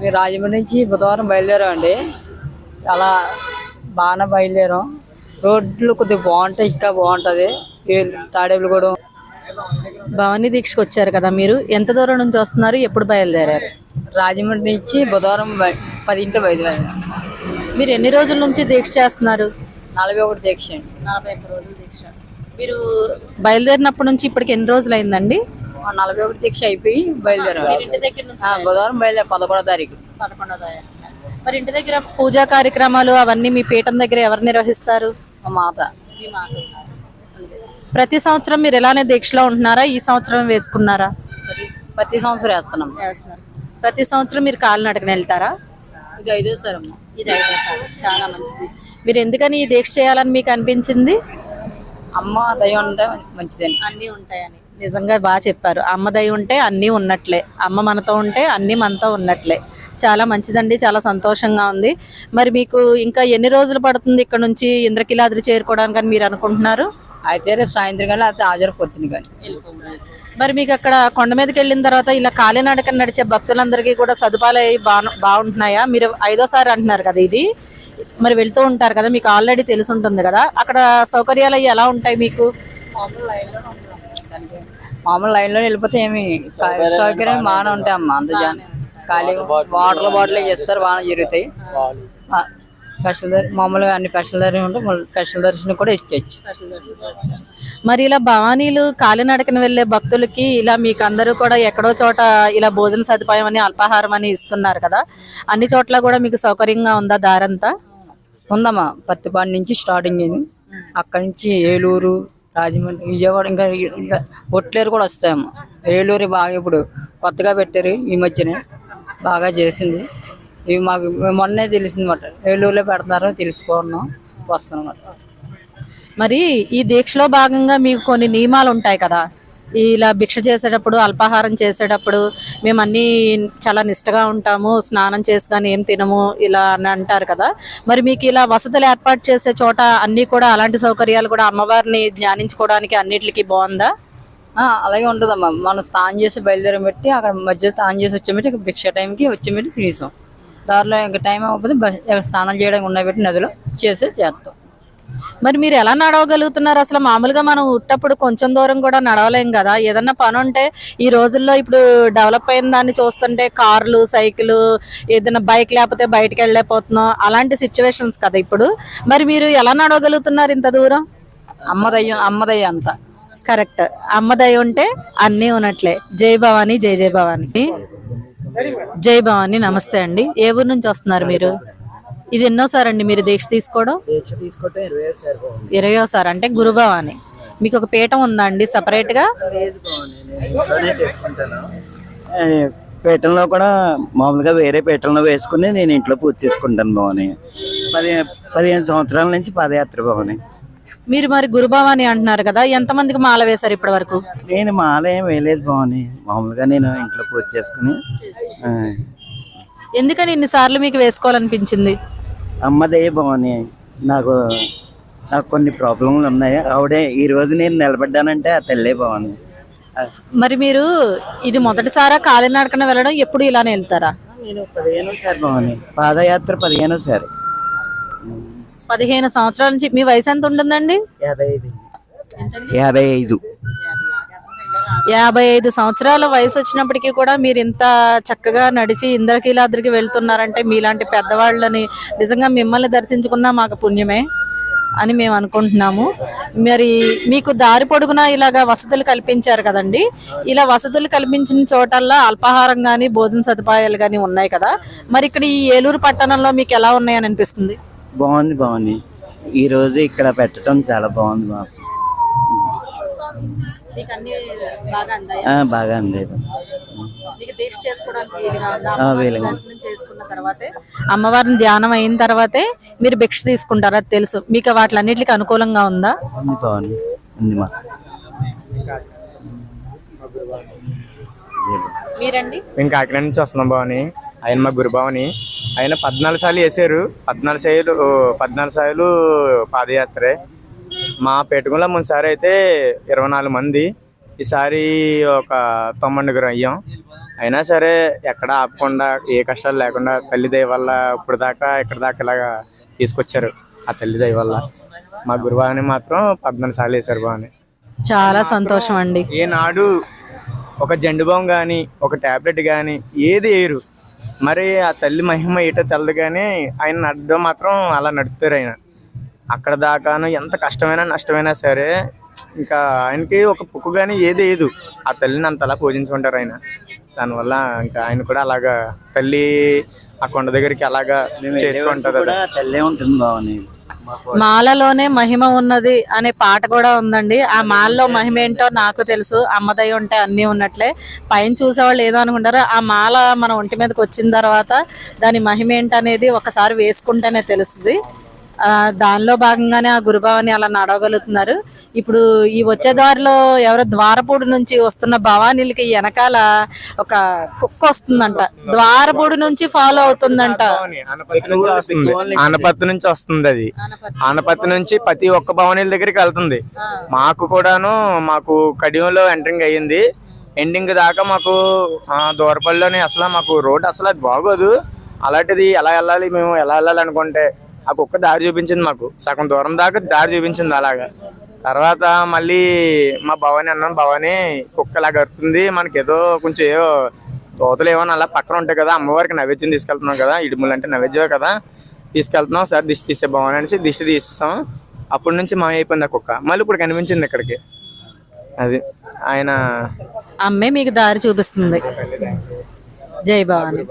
మేము రాజమండ్రి నుంచి బుధవారం బయలుదేరామండి. అలా బాగానే బయలుదేరాం. రోడ్లు కొద్దిగా బాగుంటాయి ఇంకా బాగుంటుంది. తాడేపులగూడెం భవానీ దీక్షకు వచ్చారు కదా మీరు? ఎంత దూరం నుంచి వస్తున్నారు? ఎప్పుడు బయలుదేరారు? రాజమండ్రి నుంచి బుధవారం బయ- పదింటికి బయలుదేరాం. మీరు ఎన్ని రోజుల నుంచి దీక్ష చేస్తున్నారు? నలభై ఒకటి దీక్ష అండి. నలభై ఒక్క రోజుల దీక్ష. మీరు బయలుదేరినప్పటి నుంచి ఇప్పటికి ఎన్ని రోజులు అయిందండి నలభై ఒకటి దీక్ష అయిపోయి బయలుదేరాం ఇంటి దగ్గర నుంచి బుధవారం బయలుదేరాం పదకొండో తారీఖు. పదకొండో తారీఖు. మరి ఇంటి దగ్గర పూజా కార్యక్రమాలు అవన్నీ మీ పీఠం దగ్గర ఎవరు నిర్వహిస్తారు? మా మాత. ప్రతి సంవత్సరం మీరు ఇలానే దీక్షలో ఉంటున్నారా? ఈ సంవత్సరం వేసుకున్నారా? ప్రతి సంవత్సరం వేస్తున్నాం. ప్రతి సంవత్సరం మీరు కాలినడకన వెళ్తారా? ఇది ఐదోసారి అమ్మ ఇది ఐదోసారి చాలా మంచిది. మీరు ఎందుకని ఈ దీక్ష చేయాలని మీకు అనిపించింది? అమ్మ దయ ఉంటే మంచిదండి అన్నీ ఉంటాయని. నిజంగా బాగా చెప్పారు. అమ్మ దయ ఉంటే అన్నీ ఉన్నట్లే. అమ్మ మనతో ఉంటే అన్నీ మనతో ఉన్నట్లే. చాలా మంచిదండి చాలా సంతోషంగా ఉంది. మరి మీకు ఇంకా ఎన్ని రోజులు పడుతుంది ఇక్కడ నుంచి ఇంద్రకిలాద్రి చేరుకోవడానికి అని మీరు అనుకుంటున్నారు? అయితే రేపు సాయంత్రం కానీ అయితే హాజరు పొద్దున కానీ మరి మీకు అక్కడ కొండ మీదకి వెళ్ళిన తర్వాత ఇలా కాలినడకన నడిచే భక్తులందరికీ కూడా సదుపాయాలు అయి బా బాగుంటున్నాయా? మీరు ఐదోసారి అంటున్నారు కదా ఇది. మరి వెళ్తూ ఉంటారు కదా మీకు ఆల్రెడీ తెలిసి ఉంటుంది కదా. అక్కడ సౌకర్యాలు అవి ఎలా ఉంటాయి మీకు? మామూలు లైన్లో వెళ్ళిపోతే ఏమి సౌకర్యం బాగానే ఉంటాయి అమ్మ అంత జనం ఖాళీ వాటర్ బాటిల్ ఇస్తారు బాగానే జరుగుతాయి. స్పెషల్ దర్ మామూలుగా అన్ని స్పెషల్ దర్శనం ఉంటే స్పెషల్ దర్శనం కూడా ఇచ్చేచ్చు మరి ఇలా భవానీలు కాలినడకన వెళ్ళే భక్తులకి ఇలా మీకు అందరూ కూడా ఎక్కడో చోట ఇలా భోజన సదుపాయం అని అల్పాహారం అని ఇస్తున్నారు కదా. అన్ని చోట్ల కూడా మీకు సౌకర్యంగా ఉందా దారంతా? ఉందమ్మా పత్తిపాడు నుంచి స్టార్టింగ్ అక్కడి నుంచి ఏలూరు రాజమండ్రి విజయవాడ ఇంకా ఇంకా ఒట్లేరు కూడా వస్తాయమ్మా ఏలూరు బాగా ఇప్పుడు కొత్తగా పెట్టారు ఈ మధ్యనే బాగా చేసింది. ఇవి మాకు మొన్నే తెలిసిందన్నమాట. ఏలూరులో పెడతారో తెలుసుకున్నాం వస్తున్నాం మరి ఈ దీక్షలో భాగంగా మీకు కొన్ని నియమాలు ఉంటాయి కదా? ఇలా భిక్ష చేసేటప్పుడు అల్పాహారం చేసేటప్పుడు మేము అన్నీ చాలా నిష్టగా ఉంటాము. స్నానం చేసి కానీ ఏం తినము ఇలా అని అంటారు కదా. మరి మీకు ఇలా వసతులు ఏర్పాటు చేసే చోట అన్నీ కూడా అలాంటి సౌకర్యాలు కూడా అమ్మవారిని ధ్యానించుకోవడానికి అన్నిటికీ బాగుందా? అలాగే ఉంటుందమ్మా. మనం స్నానం చేసి బయలుదేరం పెట్టి అక్కడ మధ్యలో స్నానం చేసి వచ్చేమిటి ఇక భిక్ష టైంకి వచ్చేమిటి తినేసాం. దారిలో ఇంకా టైం అవ్వకపోతే స్నానం చేయడానికి ఉన్న పెట్టి నదిలో చేసే చేస్తాం. మరి మీరు ఎలా నడవగలుగుతున్నారు? అసలు మామూలుగా మనం ఉట్టప్పుడు కొంచెం దూరం కూడా నడవలేం కదా. ఏదన్నా పని ఉంటే ఈ రోజుల్లో ఇప్పుడు డెవలప్ అయిన దాన్ని చూస్తుంటే కార్లు సైకిల్ ఏదైనా బైక్ లేకపోతే బయటకు వెళ్ళలేకపోతున్నాం. అలాంటి సిచ్యువేషన్స్ కదా ఇప్పుడు. మరి మీరు ఎలా నడవగలుగుతున్నారు ఇంత దూరం? అమ్మదయ్య అమ్మదయ్య అంతా. కరెక్ట్. అమ్మదయ ఉంటే అన్నీ ఉన్నట్లే. జై భవాని జై జై భవాని. జై భవాని నమస్తే అండి. ఏ ఊరు నుంచి వస్తున్నారు మీరు? ఇది ఎన్నోసారి అండి మీరు దీక్ష తీసుకోవడం? దీక్ష తీసుకుంటే ఇరవై ఇరవయోసారి అంటే గురుభవాని మీకు ఒక పీఠం ఉందా అండి సపరేట్గా? లేదు బాగుంది. నేను ఇంట్లోనే చేసుకుంటాను. ఆ, పీఠంలో కూడా మామూలుగా వేరే పీఠంలో వేసుకుని నేను ఇంట్లో పూజ చేసుకుంటాను బాగుని పది పదిహేను సంవత్సరాల నుంచి పాదయాత్ర బాగుని మీరు మరి గురుభవాని అంటున్నారు కదా ఎంతమందికి మాల వేశారు ఇప్పటి వరకు? నేను మాల ఏం వేయలేదు బాగుని మామూలుగా నేను ఇంట్లో పూజ చేసుకుని ఆ, ఎందుకని ఇన్నిసార్లు మీకు వేసుకోవాలనిపించింది? అమ్మదే బాగుని నాకు నాకు కొన్ని ప్రాబ్లంలు ఉన్నాయి. ఆవిడే ఈ రోజు నేను నిలబడ్డానంటే ఆ తల్లే బాగుంది మరి మీరు ఇది మొదటిసారా కాలినడకన వెళ్ళడం? ఎప్పుడు ఇలానే వెళ్తారా? నేను పదిహేనో సారి బాగుంది పాదయాత్ర పదిహేనో సారి. పదిహేను సంవత్సరాల నుంచి మీ వయసు ఎంత ఉంటుందండి? యాభై ఐదు. యాభై ఐదు. యాభై ఐదు సంవత్సరాల వయసు వచ్చినప్పటికీ కూడా మీరు ఇంత చక్కగా నడిచి ఇంద్రకీలాద్రికి వెళ్తున్నారంటే మీలాంటి పెద్దవాళ్ళని నిజంగా మిమ్మల్ని దర్శించుకున్నా మాకు పుణ్యమే అని మేము అనుకుంటున్నాము. మరి మీకు దారి పొడుగునా ఇలాగా వసతులు కల్పించారు కదండి. ఇలా వసతులు కల్పించిన చోటల్లా అల్పాహారం కానీ భోజన సదుపాయాలు కానీ ఉన్నాయి కదా. మరి ఇక్కడ ఈ ఏలూరు పట్టణంలో మీకు ఎలా ఉన్నాయని అనిపిస్తుంది? బాగుంది బాగుంది. ఈరోజు ఇక్కడ పెట్టడం చాలా బాగుంది మాకు. మీకు అన్ని బాగా అందాయి? ఆ, బాగా ఉంది మీకు దీక్ష చేసుకోవడానికి వీలుగా ఉందా? ఆ, వీలుగా ఉంది. దర్శనం చేసుకున్న తర్వాతే? అమ్మవారిని ధ్యానం అయిన తర్వాతే మీరు భిక్ష తీసుకుంటారు అది తెలుసు. మీకు వాటిలన్నిటికి అనుకూలంగా ఉందా? ఉంది. బాగుంది ఉంది మాకు మీరండి? మేము కాకినాడ నుంచి వస్తున్నాం భవని. ఆయన మా గురుభావని ఆయన పద్నాలుగు సార్లు వేసారు. పద్నాలుగు సార్లు పద్నాలుగు సార్లు పాదయాత్రే. మా పెట్టుకుల ముందుసారి అయితే ఇరవై నాలుగు మంది. ఈసారి ఒక తొమ్మిదిగురు అయ్యాం. అయినా సరే ఎక్కడ ఆపకుండా ఏ కష్టాలు లేకుండా తల్లి దయ వల్ల ఇప్పుడు దాకా ఇక్కడ దాకా ఇలాగా తీసుకొచ్చారు ఆ తల్లి దయ వల్ల. మా గురువాని మాత్రం పద్నాలుగు సార్లు వేశారు బాగానే చాలా సంతోషం అండి. ఏనాడు ఒక జెండు బాం కానీ ఒక టాబ్లెట్ కానీ ఏది వేయరు. మరి ఆ తల్లి మహిమ ఏటో తెలదు కానీ ఆయన నడడం మాత్రం అలా నడుపుతారు ఆయన. అక్కడ దాకాను ఎంత కష్టమైనా నష్టమైనా సరే ఇంకా ఆయనకి ఒక పుక్కు కానీ ఏది వేయదు ఆ తల్లిని అంత అలా పూజించుకుంటారు ఆయన. దానివల్ల ఇంకా ఆయన కూడా అలాగా తల్లి ఆ కొండ దగ్గరికి అలాగా చేర్చుకుంటారు కూడా తల్లే ఉంటుంది మాలలోనే మహిమ ఉన్నది అనే పాట కూడా ఉందండి. ఆ మాలలో మహిమ ఏంటో నాకు తెలుసు. అమ్మదయ్య ఉంటే అన్నీ ఉన్నట్లే. పైన చూసేవాళ్ళు ఏదో అనుకుంటారు. ఆ మాల మన ఒంటి మీదకి వచ్చిన తర్వాత దాని మహిమ ఏంటనేది ఒకసారి వేసుకుంటేనే తెలుస్తుంది. దానిలో భాగంగానే ఆ గురుభావని అలా నడవగలుగుతున్నారు. ఇప్పుడు ఈ వచ్చే దారిలో ఎవరో ద్వారపూడి నుంచి వస్తున్న భవానీలకి వెనకాల ఒక కుక్క వస్తుందంట. ద్వారపూడి నుంచి ఫాలో అవుతుందంట. ఆనపత్తి నుంచి వస్తుంది. ఆనపత్తి నుంచి వస్తుంది అది. ఆనపత్తి నుంచి ప్రతి ఒక్క భవనీల దగ్గరికి వెళ్తుంది. మాకు కూడాను మాకు కడియంలో ఎంట్రింగ్ అయ్యింది. ఎండింగ్ దాకా మాకు ఆ, దూరపల్లిలోనే అసలు మాకు రోడ్ అసలు అది బాగోదు. అలాంటిది ఎలా వెళ్ళాలి మేము ఎలా వెళ్ళాలి అనుకుంటే ఆ కుక్క దారి చూపించింది మాకు. సగం దూరం దాకా దారి చూపించింది అలాగా. తర్వాత మళ్ళీ మా భవాని అన్నాను భవాని కుక్క ఇలా గరుతుంది. మనకి ఏదో కొంచెం ఏదో తోతలు ఏమన్నా అలా పక్కన ఉంటాయి కదా అమ్మవారికి నైవేద్యం తీసుకెళ్తున్నాం కదా ఇడుములు అంటే నైవేద్యమే కదా. తీసుకెళ్తున్నాం సార్ దిష్టి తీసే భవన్ అనేసి దిష్టి తీసేస్తాం అప్పటి నుంచి మా అయిపోయింది ఆ కుక్క. మళ్ళీ ఇప్పుడు కనిపించింది ఇక్కడికి. అది ఆయన అమ్మే మీకు దారి చూపిస్తుంది. జై భవాని.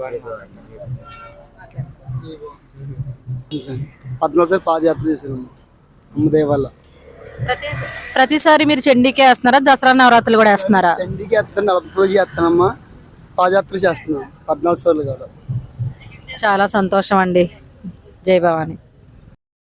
పద్మసారి పాదయాత్ర చేశాను అమ్మదేవ వల్ల. ప్రతిసారి మీరు చండీకే వేస్తున్నారా? దసరా నవరాత్రులు కూడా వేస్తున్నారా? చండీకి వేస్తాను నలభై రోజు చేస్తానమ్మా. పాదయాత్ర చేస్తున్నాను పద్నాలుగు సార్లు కూడా. చాలా సంతోషం అండి. జై భవాని.